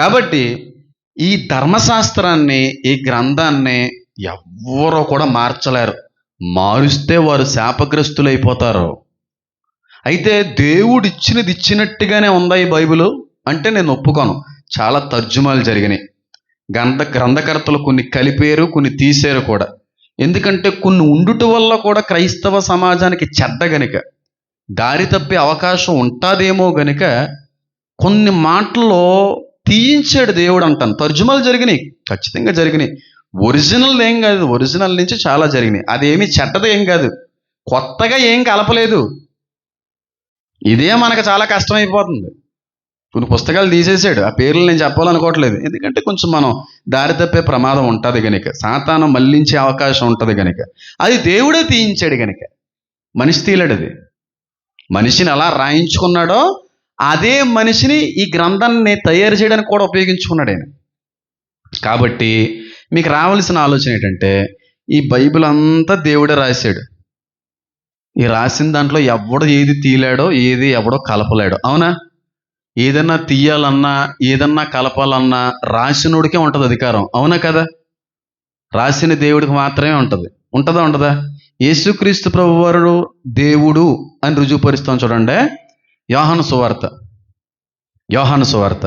కాబట్టి ఈ ధర్మశాస్త్రాన్ని ఈ గ్రంథాన్ని ఎవ్వరూ కూడా మార్చలేరు. మారుస్తే వారు శాపగ్రస్తులైపోతారు. అయితే దేవుడు ఇచ్చినది ఇచ్చినట్టుగానే ఉందా ఈ బైబిల్? అంటే నేను ఒప్పుకోను. చాలా తర్జుమాలు జరిగినాయి. గ్రంథ గ్రంథకర్తలు కొన్ని కలిపారు కొన్ని తీశారు కూడా. ఎందుకంటే కొన్ని ఉండుట వల్ల కూడా క్రైస్తవ సమాజానికి చెడ్డ గనుక దారి తప్పే అవకాశం ఉంటుందేమో గనుక కొన్ని మాటల్లో తీయించాడు దేవుడు అంటాను. తర్జుమాలు జరిగినాయి. ఖచ్చితంగా జరిగినాయి. ఒరిజినల్ ఏం కాదు. ఒరిజినల్ నుంచి చాలా జరిగినాయి. అదేమి చెడ్డది ఏం కాదు. కొత్తగా ఏం కలపలేదు. ఇదే మనకు చాలా కష్టమైపోతుంది. కొన్ని పుస్తకాలు తీసేసాడు. ఆ పేర్లు నేను చెప్పాలనుకోవట్లేదు. ఎందుకంటే కొంచెం మనం దారి తప్పే ప్రమాదం ఉంటుంది కనుక సాతానం మళ్ళించే అవకాశం ఉంటుంది కనుక అది దేవుడే తీయించాడు కనుక మనిషి తీయలేడు అది మనిషిని ఎలా రాయించుకున్నాడో అదే మనిషిని ఈ గ్రంథాన్ని తయారు చేయడానికి కూడా ఉపయోగించుకున్నాడు ఆయన. కాబట్టి మీకు రావాల్సిన ఆలోచన ఏంటంటే ఈ బైబిల్ అంతా దేవుడే రాశాడు. ఈ రాసిన దాంట్లో ఎవడు ఏది తీయలేడో ఏది ఎవడో కలపలేడో. అవునా? ఏదన్నా తీయాలన్నా ఏదన్నా కలపాలన్నా రాసినోడికే ఉంటుంది అధికారం. అవునా కదా? రాసిన దేవుడికి మాత్రమే ఉంటుంది. ఉంటుందా ఉంటుందా యేసుక్రీస్తు ప్రభువారు దేవుడు అని రుజువుపరుస్తాం చూడండి. యోహాను సువార్త. యోహాను సువార్త.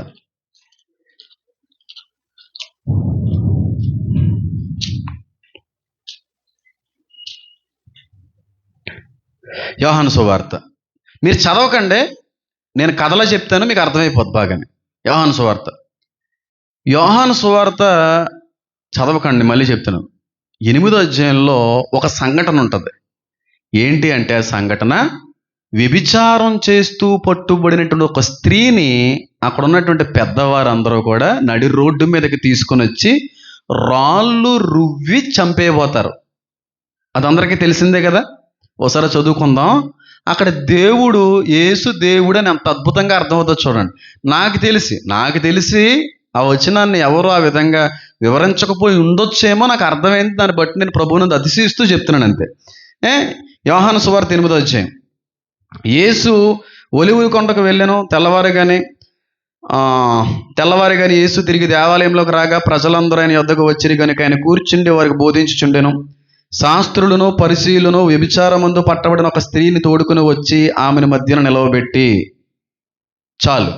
యోహాను సువార్త. మీరు చదవకండి నేను కథలో చెప్తాను మీకు అర్థమైపోద్ది బాగానే. యోహాను సువార్త. యోహాను సువార్త చదవకండి మళ్ళీ చెప్తాను. ఎనిమిదో అధ్యాయంలో ఒక సంఘటన ఉంటుంది. ఏంటి అంటే ఆ సంఘటన? వ్యభిచారం చేస్తూ పట్టుబడినటువంటి ఒక స్త్రీని అక్కడ ఉన్నటువంటి పెద్దవారందరూ కూడా నడి రోడ్డు మీదకి తీసుకొని వచ్చి రాళ్ళు రువ్వి చంపేయబోతారు. అది అందరికీ తెలిసిందే కదా? ఒకసారి చదువుకుందాం. అక్కడ దేవుడు యేసు దేవుడు అని అంత అద్భుతంగా అర్థమవుతుంది చూడండి. నాకు తెలిసి నాకు తెలిసి ఆ వచనాన్ని ఎవరు ఆ విధంగా వివరించకపోయి ఉండొచ్చేమో నాకు అర్థమైంది. దాన్ని బట్టి నేను ప్రభువుని అతిశయిస్తూ చెప్తున్నాను అంతే. ఏ? యోహాను సువార్త ఎనిమిదో వచ్చాయి యేసు ఒలివు కొండకు వెళ్ళాను. తెల్లవారు కానీ తెల్లవారు కానీ యేసు తిరిగి దేవాలయంలోకి రాగా ప్రజలందరూ ఆయన యొద్దకు వచ్చిరి కనుక ఆయన కూర్చుండి వారికి బోధించుచుండెను. శాస్త్రులను పరిశీలను వ్యభిచారమందు పట్టబడిన ఒక స్త్రీని తోడుకుని వచ్చి ఆమెను మధ్యన నిలవబెట్టి చాలు.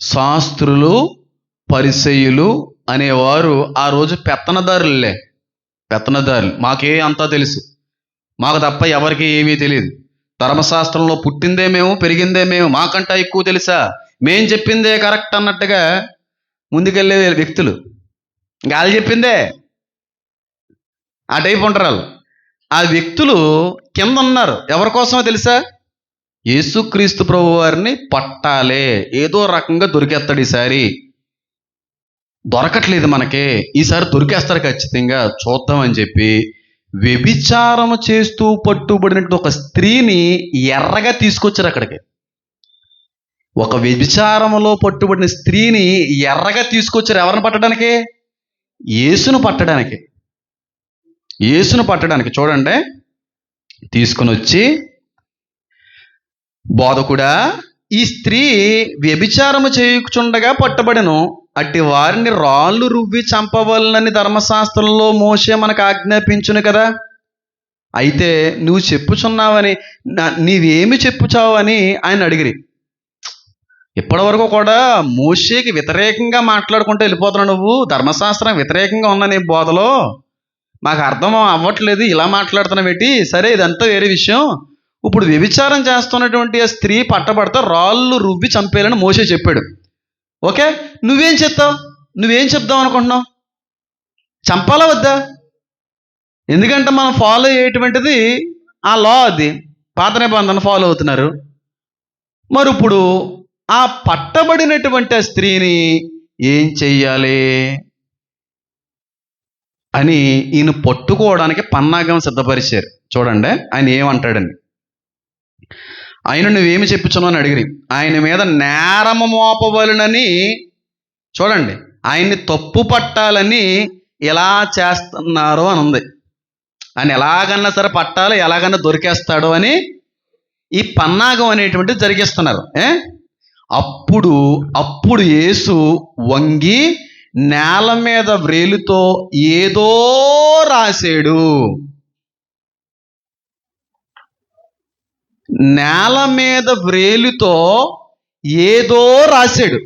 శాస్త్రులు పరిశయులు అనేవారు ఆ రోజు పెత్తనదారులే. పెత్తనదారులు. మాకే అంతా తెలుసు. మాకు తప్ప ఎవరికి ఏమీ తెలియదు. ధర్మశాస్త్రంలో పుట్టిందే మేము పెరిగిందే మేము. మాకంటా ఎక్కువ తెలుసా? మేం చెప్పిందే కరెక్ట్ అన్నట్టుగా ముందుకెళ్ళే వ్యక్తులు. ఇంకా వాళ్ళు చెప్పిందే? ఆ టైప్ ఉంటారు వాళ్ళు. ఆ వ్యక్తులు కింద ఉన్నారు. ఎవరి కోసమో తెలుసా? యేసుక్రీస్తు ప్రభు వారిని పట్టాలే. ఏదో రకంగా దొరికేస్తాడు ఈసారి. దొరకట్లేదు మనకి. ఈసారి దొరికేస్తారు ఖచ్చితంగా. చూద్దామని చెప్పి వ్యభిచారము చేస్తూ పట్టుబడినటువంటి ఒక స్త్రీని ఎర్రగా తీసుకొచ్చారు అక్కడికి. ఒక వ్యభిచారములో పట్టుబడిన స్త్రీని ఎర్రగా తీసుకొచ్చారు ఎవరిని పట్టడానికి? యేసును పట్టడానికి. యేసును పట్టడానికి. చూడండి. తీసుకుని వచ్చి బోధకుడా ఈ స్త్రీ వ్యభిచారము చేయుచుండగా పట్టబడను. అట్టి వారిని రాళ్ళు రువ్వి చంపవలనని ధర్మశాస్త్రంలో మోసే మనకు ఆజ్ఞాపించును కదా. అయితే నువ్వు చెప్పుచున్నావని నీవేమి చెప్పుచావు అని ఆయన అడిగిరి. ఇప్పటివరకు కూడా మోషేకి వ్యతిరేకంగా మాట్లాడుకుంటూ వెళ్ళిపోతున్నావు నువ్వు. ధర్మశాస్త్రం వ్యతిరేకంగా ఉన్న నీ బోధలో మాకు అర్థం అవ్వట్లేదు. ఇలా మాట్లాడుతున్నావు ఏంటి? సరే ఇదంతా వేరే విషయం. ఇప్పుడు వ్యభిచారం చేస్తున్నటువంటి ఆ స్త్రీ పట్టబడితే రాళ్ళు రువ్వి చంపేయాలని మోసే చెప్పాడు. ఓకే? నువ్వేం చెప్తావు నువ్వేం చెప్దాం అనుకుంటున్నావు? చంపాలా వద్దా? ఎందుకంటే మనం ఫాలో అయ్యేటువంటిది ఆ లా అది. పాత నిబంధన ఫాలో అవుతున్నారు. మరి ఇప్పుడు ఆ పట్టబడినటువంటి స్త్రీని ఏం చెయ్యాలి? అని ఈయన పట్టుకోవడానికి పన్నాగం సిద్ధపరిచారు. చూడండి ఆయన ఏమంటాడండి? ఆయన నువ్వేమి చెప్పుచున్నావు అని అడిగిరి. ఆయన మీద నేరము మోపవలనని చూడండి. ఆయన్ని తప్పు పట్టాలని ఎలా చేస్తున్నారు అని ఉంది. ఆయన ఎలాగన్నా సరే పట్టాలి ఎలాగన్నా దొరికేస్తాడు అని ఈ పన్నాగం అనేటువంటిది జరిగిస్తున్నారు. ఏ? అప్పుడు అప్పుడు యేసు వంగి నేల మీద వ్రేలుతో ఏదో రాసాడు. నేల మీద వ్రేలుతో ఏదో రాశాడు.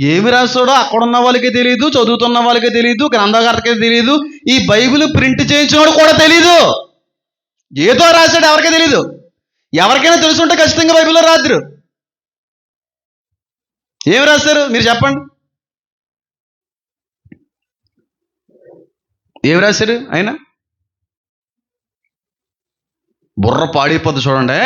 ఏమి రాశాడో అక్కడ ఉన్న వాళ్ళకి తెలియదు చదువుతున్న వాళ్ళకి తెలియదు గ్రంథకర్తకి తెలియదు ఈ బైబిల్ ప్రింట్ చేయించినోడు కూడా తెలియదు ఏదో రాశాడు ఎవరికీ తెలియదు ఎవరికైనా తెలుసుంటే ఖచ్చితంగా బైబిల్లో రాదురు ఏమి రాశారు? మీరు చెప్పండి. ఏమి రాశారు? అయినా? బుర్ర పాడైపోద్ది చూడండి.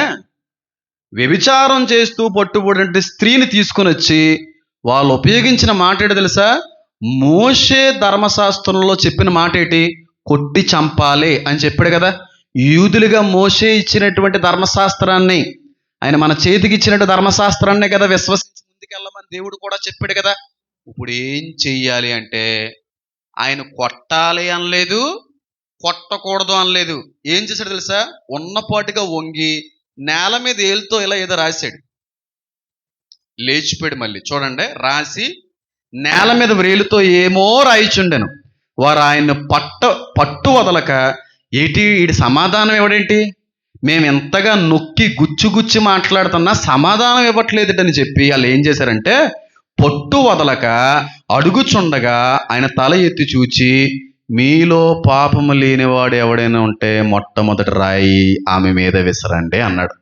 వ్యభిచారం చేస్తూ పట్టుబడినటువంటి స్త్రీని తీసుకొని వచ్చి వాళ్ళు ఉపయోగించిన మాట ఏంటి తెలుసా? మోషే ధర్మశాస్త్రంలో చెప్పిన మాట ఏంటి? కొట్టి చంపాలి అని చెప్పాడు కదా. యూదులుగా మోసే ఇచ్చినటువంటి ధర్మశాస్త్రాన్ని ఆయన మన చేతికి ఇచ్చినట్టు ధర్మశాస్త్రాన్ని కదా విశ్వసించి ముందుకెళ్ళమని దేవుడు కూడా చెప్పాడు కదా. ఇప్పుడు ఏం చెయ్యాలి అంటే ఆయన కొట్టాలి అనలేదు కొట్టకూడదు అనలేదు. ఏం చేశాడు తెలుసా? ఉన్నపాటిగా వంగి నేల మీద ఏలుతో ఇలా ఏదో రాశాడు. లేచిపోయాడు మళ్ళీ. చూడండి రాసి నేల మీద వ్రేలుతో ఏమో రాయిచుండెను. వారు ఆయన పట్ట పట్టు వదలక ఏటి వీడి సమాధానం ఇవ్వడేంటి మేము ఎంతగా నొక్కి గుచ్చి గుచ్చి మాట్లాడుతున్నా సమాధానం ఇవ్వట్లేదుటని చెప్పి వాళ్ళు ఏం చేశారంటే పొట్టు వదలక అడుగుచుండగా ఆయన తల ఎత్తి చూచి మీలో పాపము లేనివాడు ఎవడైనా ఉంటే మొట్టమొదటి రాయి ఆమె మీద విసరండి అన్నాడు.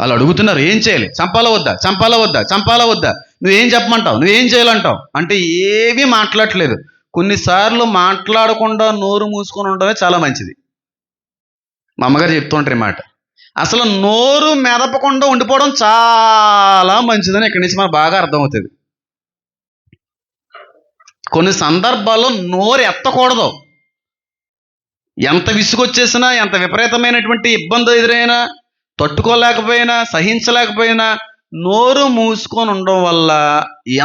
వాళ్ళు అడుగుతున్నారు ఏం చేయాలి? చంపాలా వద్దా? చంపాలా వద్దా? చంపాలా వద్దా? నువ్వేం చెప్పమంటావు? నువ్వేం చేయాలంటావు? అంటే ఏమీ మాట్లాడట్లేదు. కొన్నిసార్లు మాట్లాడకుండా నోరు మూసుకొని ఉండడమే చాలా మంచిది. మా అమ్మగారు చెప్తుంటారు ఈ మాట. అసలు నోరు మెదపకుండా ఉండిపోవడం చాలా మంచిదని ఇక్కడి నుంచి మనకు బాగా అర్థమవుతుంది. కొన్ని సందర్భాల్లో నోరు ఎత్తకూడదు. ఎంత విసుగొచ్చేసినా ఎంత విపరీతమైనటువంటి ఇబ్బంది ఎదురైనా తట్టుకోలేకపోయినా సహించలేకపోయినా నోరు మూసుకొని ఉండడం వల్ల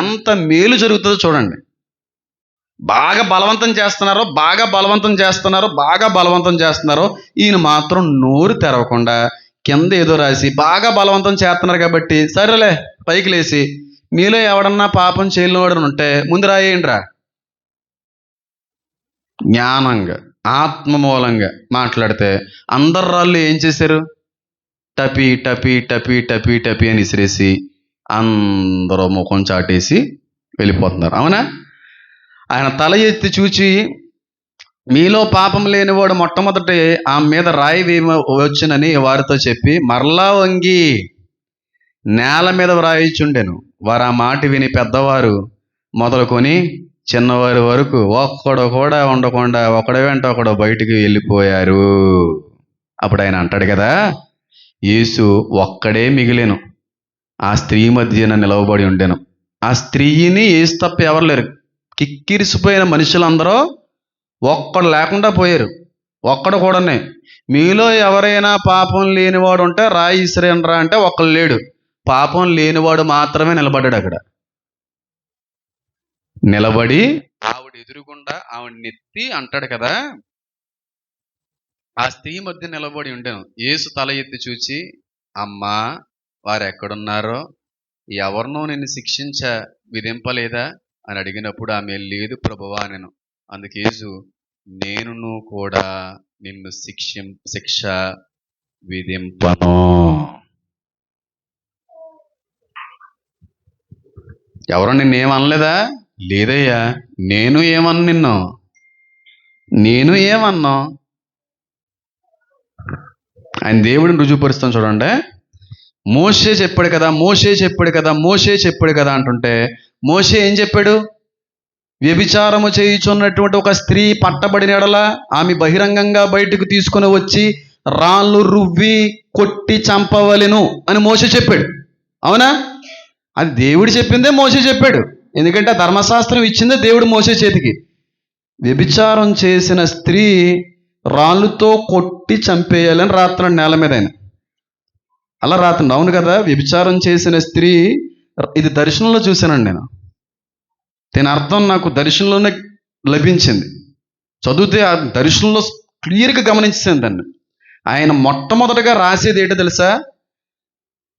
ఎంత మేలు జరుగుతుందో చూడండి. బాగా బలవంతం చేస్తున్నారో బాగా బలవంతం చేస్తున్నారో బాగా బలవంతం చేస్తున్నారో ఈయన మాత్రం నోరు తెరవకుండా కింద ఏదో రాసి బాగా బలవంతం చేస్తున్నారు కాబట్టి సరేలే పైకి లేచి మీలో ఎవడన్నా పాపం చేయలేవాడని ఉంటే ముందు రాయేయండి రా జ్ఞానంగా ఆత్మ మూలంగా మాట్లాడితే అందరు రాళ్ళు ఏం చేశారు? టపి టపి టపి టపి టపి అని ఇసిరేసి అందరూ ముఖం చాటేసి వెళ్ళిపోతున్నారు. అవునా? ఆయన తల ఎత్తి చూచి మీలో పాపం లేనివాడు మొట్టమొదటి ఆమె మీద రాయి వేమ వచ్చునని వారితో చెప్పి మరలా వంగి నేల మీద వ్రాయిచుండెను. వారు ఆ మాట విని పెద్దవారు మొదలుకొని చిన్నవారి వరకు ఒక్కడు కూడా ఉండకుండా ఒకడు వెంట ఒకడు బయటికి వెళ్ళిపోయారు. అప్పుడు ఆయన అంటాడు కదా యేసు ఒక్కడే మిగిలేను. ఆ స్త్రీ మధ్యన నిలవబడి ఉండెను. ఆ స్త్రీని ఏసు తప్ప ఎవరు లేరు. కిక్కిరిసిపోయిన మనుషులందరూ ఒక్కడు లేకుండా పోయారు. ఒక్కడు కూడానే. మీలో ఎవరైనా పాపం లేనివాడు ఉంటే రాయి ఇసిరేనరా అంటే ఒక్కడు లేడు. పాపం లేనివాడు మాత్రమే నిలబడ్డాడు అక్కడ. నిలబడి ఆవిడ ఎదురుగుండా ఆవిడ నెత్తి అంటాడు కదా ఆ స్త్రీ మధ్య నిలబడి ఉండాను. యేసు తల ఎత్తి చూచి అమ్మా వారు ఎక్కడున్నారో ఎవరినో నిన్ను శిక్షించ విధింపలేదా? అని అడిగినప్పుడు ఆమె లేదు ప్రభువా నేను అందుకు నేనును కూడా నిన్ను శిక్ష శిక్ష విధింపను. ఎవరో నిన్నేం అనలేదా లేదయ్యా నేను ఏమన్నా నిన్ను? నేను ఏమన్నా? ఆయన దేవుడిని రుజువుపరుస్తాం చూడండి. మోసే చెప్పాడు కదా మోషే చెప్పాడు కదా మోసే చెప్పాడు కదా అంటుంటే మోసే ఏం చెప్పాడు? వ్యభిచారము చేయుచున్నటువంటి ఒక స్త్రీ పట్టబడిన ఎడల ఆమె బహిరంగంగా బయటకు తీసుకొని వచ్చి రాళ్ళు రువ్వి కొట్టి చంపవలెను అని మోస చెప్పాడు. అవునా? అది దేవుడు చెప్పిందే మోసే చెప్పాడు. ఎందుకంటే ఆ ధర్మశాస్త్రం ఇచ్చిందే దేవుడు మోసే చేతికి. వ్యభిచారం చేసిన స్త్రీ రాళ్ళుతో కొట్టి చంపేయాలని రాత్రి నేల మీద ఆయన. అలా రాత్రి అవును కదా వ్యభిచారం చేసిన స్త్రీ ఇది దర్శనంలో చూశానండి నేను. దీని అర్థం నాకు దర్శనంలోనే లభించింది. చదివితే ఆ దర్శనంలో క్లియర్గా గమనించాను దాన్ని. ఆయన మొట్టమొదటగా రాసేది ఏంటో తెలుసా?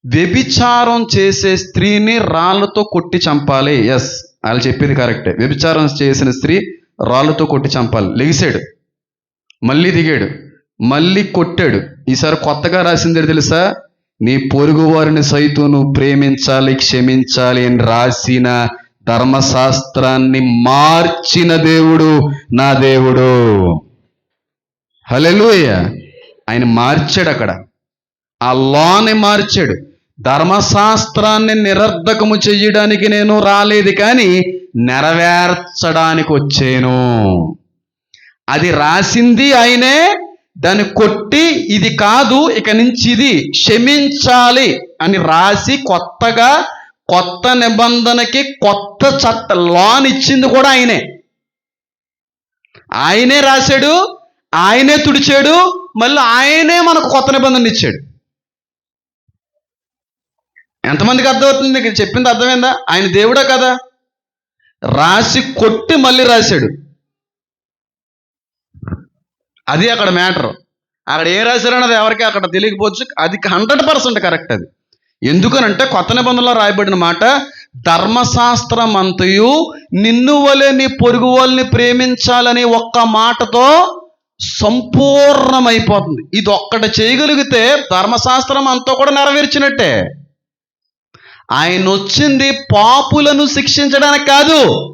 వ్యభిచారం చేసే స్త్రీని రాళ్ళతో కొట్టి చంపాలి. ఎస్ వాళ్ళు చెప్పింది కరెక్టే వ్యభిచారం చేసిన స్త్రీ రాళ్ళతో కొట్టి చంపాలి. లెగిసాడు. మళ్ళీ దిగాడు. మళ్ళీ కొట్టాడు. ఈసారి కొత్తగా రాసింది తెలుసా? నీ పొరుగు వారిని సైతం నువ్వు ప్రేమించాలి క్షమించాలి అని రాసిన ధర్మశాస్త్రాన్ని మార్చిన దేవుడు నా దేవుడు. హల్లెలూయ ఆయన మార్చాడు అక్కడ. ఆ లాని మార్చాడు. ధర్మశాస్త్రాన్ని నిరర్ధకము చెయ్యడానికి నేను రాలేదు కానీ నెరవేర్చడానికి వచ్చాను. అది రాసింది ఆయనే దాన్ని కొట్టి ఇది కాదు ఇక నుంచి ఇది క్షమించాలి అని రాసి కొత్తగా కొత్త నిబంధనకి కొత్త చట్ట లాన్ ఇచ్చింది కూడా ఆయనే. ఆయనే రాశాడు ఆయనే తుడిచాడు మళ్ళీ ఆయనే మనకు కొత్త నిబంధన ఇచ్చాడు. ఎంతమందికి అర్థమవుతుంది? ఇక్కడ చెప్పింది అర్థమైందా? ఆయన దేవుడా కదా? రాసి కొట్టి మళ్ళీ రాశాడు. అది అక్కడ మ్యాటర్. అక్కడ ఏం రాశారన్నది ఎవరికి అక్కడ తెలియకపోవచ్చు. అది హండ్రెడ్ పర్సెంట్ కరెక్ట్ అది. ఎందుకనంటే కొత్త నిబంధనలో రాయబడిన మాట ధర్మశాస్త్రం అంతయు నిన్ను వలె నీ పొరుగు వాళ్ళని ప్రేమించాలని ఒక్క మాటతో సంపూర్ణమైపోతుంది. ఇది ఒక్కటి చేయగలిగితే ధర్మశాస్త్రం అంతా కూడా నెరవేర్చినట్టే. ఆయన వచ్చింది పాపులను శిక్షించడానికి కాదు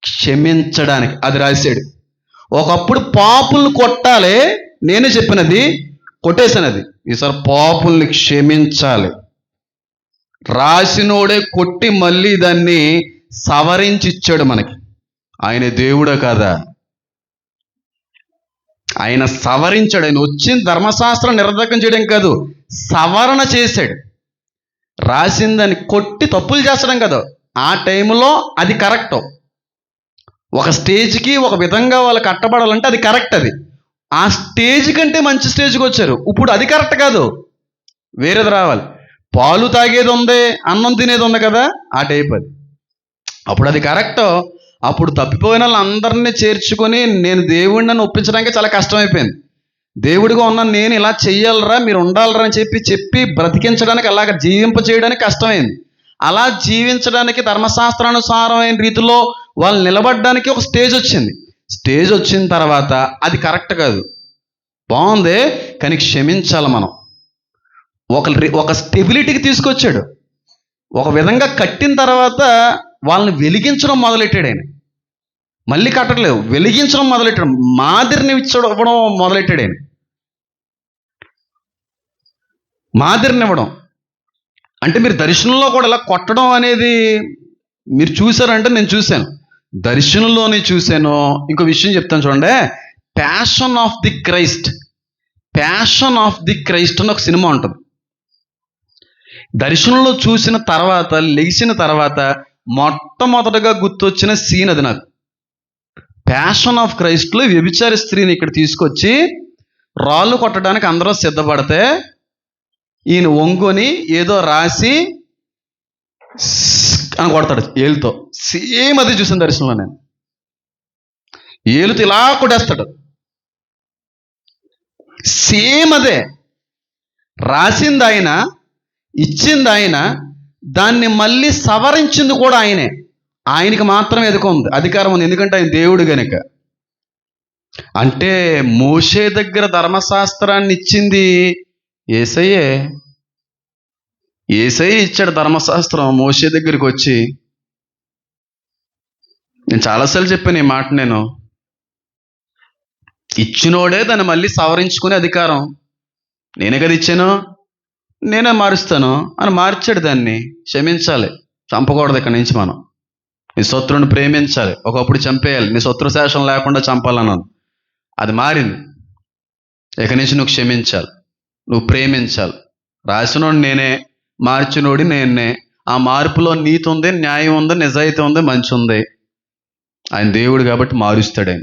క్షమించడానికి. అది రాశాడు. ఒకప్పుడు పాపులను కొట్టాలి నేనే చెప్పినది కొట్టేసినది. ఈసారి పాపుల్ని క్షమించాలి. రాసినోడే కొట్టి మళ్ళీ దాన్ని సవరించి ఇచ్చాడు మనకి. ఆయన దేవుడే కదా? ఆయన సవరించాడు. ఆయన వచ్చిన ధర్మశాస్త్రం నిర్ధకం చేయడం కాదు సవరణ చేశాడు. రాసిందని కొట్టి తప్పులు చేస్తడం కదా. ఆ టైంలో అది కరెక్ట్. ఒక స్టేజ్కి ఒక విధంగా వాళ్ళు కట్టబడాలంటే అది కరెక్ట్ అది. ఆ స్టేజ్ కంటే మంచి స్టేజ్కి వచ్చారు. ఇప్పుడు అది కరెక్ట్ కాదు. వేరేది రావాలి. పాలు తాగేది ఉంది అన్నం తినేది ఉంది కదా ఆ టైప్ అది. అప్పుడు అది కరెక్ట్. అప్పుడు తప్పిపోయిన వాళ్ళందరినీ చేర్చుకొని నేను దేవుడిని ఒప్పించడానికి చాలా కష్టమైపోయింది. దేవుడిగా ఉన్న నేను ఇలా చెయ్యాలరా మీరు ఉండాలరా అని చెప్పి చెప్పి బ్రతికించడానికి అలాగ జీవింప చేయడానికి కష్టమైంది. అలా జీవించడానికి ధర్మశాస్త్రానుసారమైన రీతిలో వాళ్ళు నిలబడడానికి ఒక స్టేజ్ వచ్చింది. స్టేజ్ వచ్చిన తర్వాత అది కరెక్ట్ కాదు. బాగుంది కానీ క్షమించాలి మనం. ఒక ఒక స్టెబిలిటీకి తీసుకొచ్చాడు. ఒక విధంగా కట్టిన తర్వాత వాళ్ళని వెలిగించడం మొదలెట్టాడు ఆయన. మళ్ళీ కట్టట్లేదు వెలిగించడం మొదలెట్టాడు. మాదిరిని ఇచ్చడం ఇవ్వడం మొదలెట్టాడు ఆయన. మాదిరినివ్వడం. అంటే మీరు దర్శనంలో కూడా ఇలా కొట్టడం అనేది మీరు చూసారంటే నేను చూశాను. దర్శనంలోనే చూశాను. ఇంకో విషయం చెప్తాను చూడండి. Passion of the Christ passion of the Christ అని ఒక సినిమా ఉంటుంది. దర్శనంలో చూసిన తర్వాత లెగిసిన తర్వాత మొట్టమొదటగా గుర్తొచ్చిన సీన్ అది నాకు. ప్యాషన్ ఆఫ్ క్రైస్ట్లో వ్యభిచార స్త్రీని ఇక్కడ తీసుకొచ్చి రాళ్ళు కొట్టడానికి అందరూ సిద్ధపడితే ఈయన వంగుని ఏదో రాసి అని కొడతాడు ఏలుతో. సేమ్ అది చూసిన దర్శనంలో నేను. ఏలుతో ఇలా కొట్టేస్తాడు. సేమ్ అదే. రాసింది ఆయన ఇచ్చింది ఆయన దాన్ని మళ్ళీ సవరించింది కూడా ఆయనే. ఆయనకి మాత్రమే ఎదుక ఉంది. అధికారం ఉంది. ఎందుకంటే ఆయన దేవుడు గనుక. అంటే మోషే దగ్గర ధర్మశాస్త్రాన్ని ఇచ్చింది ఏసయ్యే ఏసయ్య ఇచ్చాడు ధర్మశాస్త్రం. మోసే దగ్గరికి వచ్చి నేను చాలాసార్లు చెప్పాను ఈ మాట నేను. ఇచ్చినోడే దాన్ని మళ్ళీ సవరించుకునే అధికారం. నేనే కదా ఇచ్చాను నేనే మారుస్తాను అని మార్చాడు దాన్ని. క్షమించాలి చంపకూడదు ఇక్కడి నుంచి మనం. నీ శత్రువుని ప్రేమించాలి ఒకప్పుడు చంపేయాలి. నీ శత్రు శేషం లేకుండా చంపాలన్నాను. అది మారింది. ఇక నుంచి నువ్వు క్షమించాలి. నువ్వు ప్రేమించాలి. రాసినోడు నేనే మార్చినోడి నేనే. ఆ మార్పులో నీతి ఉంది న్యాయం ఉంది నిజాయితీ ఉంది మంచి ఉంది. ఆయన దేవుడు కాబట్టి మారుస్తాడు ఆయన